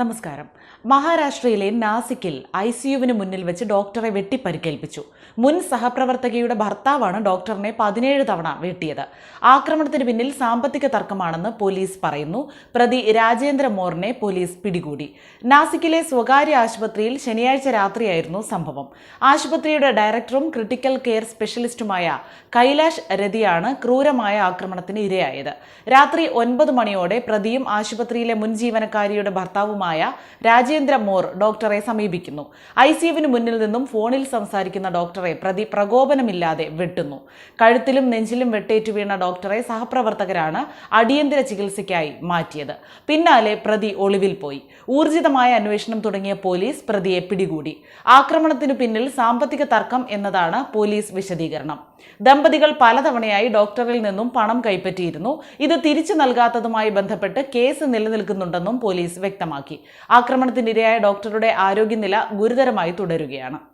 നമസ്കാരം. മഹാരാഷ്ട്രയിലെ നാസിക്കിൽ ഐ സിയുവിന് മുന്നിൽ വെച്ച് ഡോക്ടറെ വെട്ടിപ്പരിക്കേൽപ്പിച്ചു. മുൻ സഹപ്രവർത്തകയുടെ ഭർത്താവാണ് ഡോക്ടറിനെ പതിനേഴ് തവണ വെട്ടിയത്. ആക്രമണത്തിന് പിന്നിൽ സാമ്പത്തിക തർക്കമാണെന്ന് പോലീസ് പറയുന്നു. പ്രതി രാജേന്ദ്ര മോറിനെ പോലീസ് പിടികൂടി. നാസിക്കിലെ സ്വകാര്യ ആശുപത്രിയിൽ ശനിയാഴ്ച രാത്രിയായിരുന്നു സംഭവം. ആശുപത്രിയുടെ ഡയറക്ടറും ക്രിട്ടിക്കൽ കെയർ സ്പെഷ്യലിസ്റ്റുമായ കൈലാഷ് രതിയാണ് ക്രൂരമായ ആക്രമണത്തിന് ഇരയായത്. രാത്രി ഒൻപത് മണിയോടെ പ്രതിയും ആശുപത്രിയിലെ മുൻ ജീവനക്കാരിയുടെ ഭർത്താവുമായ രാജേന്ദ്ര മോർ ഡോക്ടറെ സമീപിക്കുന്നു. ഐ സിയുവിന് മുന്നിൽ നിന്നും ഫോണിൽ സംസാരിക്കുന്ന ഡോക്ടറെ പ്രതി പ്രകോപനമില്ലാതെ വെട്ടുന്നു. കഴുത്തിലും നെഞ്ചിലും വെട്ടേറ്റു വീണ ഡോക്ടറെ സഹപ്രവർത്തകരാണ് അടിയന്തര ചികിത്സയ്ക്കായി മാറ്റിയത്. പിന്നാലെ പ്രതി ഒളിവിൽ പോയി. ഊർജിതമായ അന്വേഷണം തുടങ്ങിയ പോലീസ് പ്രതിയെ പിടികൂടി. ആക്രമണത്തിനു പിന്നിൽ സാമ്പത്തിക തർക്കം എന്നതാണ് പോലീസ് വിശദീകരണം. ദമ്പതികൾ പലതവണയായി ഡോക്ടറിൽ നിന്നും പണം കൈപ്പറ്റിയിരുന്നു. ഇത് തിരിച്ചു നൽകാത്തതുമായി ബന്ധപ്പെട്ട് കേസ് നിലനിൽക്കുന്നുണ്ടെന്നും പോലീസ് വ്യക്തമാക്കി. ആക്രമണത്തിനിരയായ ഡോക്ടറുടെ ആരോഗ്യനില ഗുരുതരമായി തുടരുകയാണ്.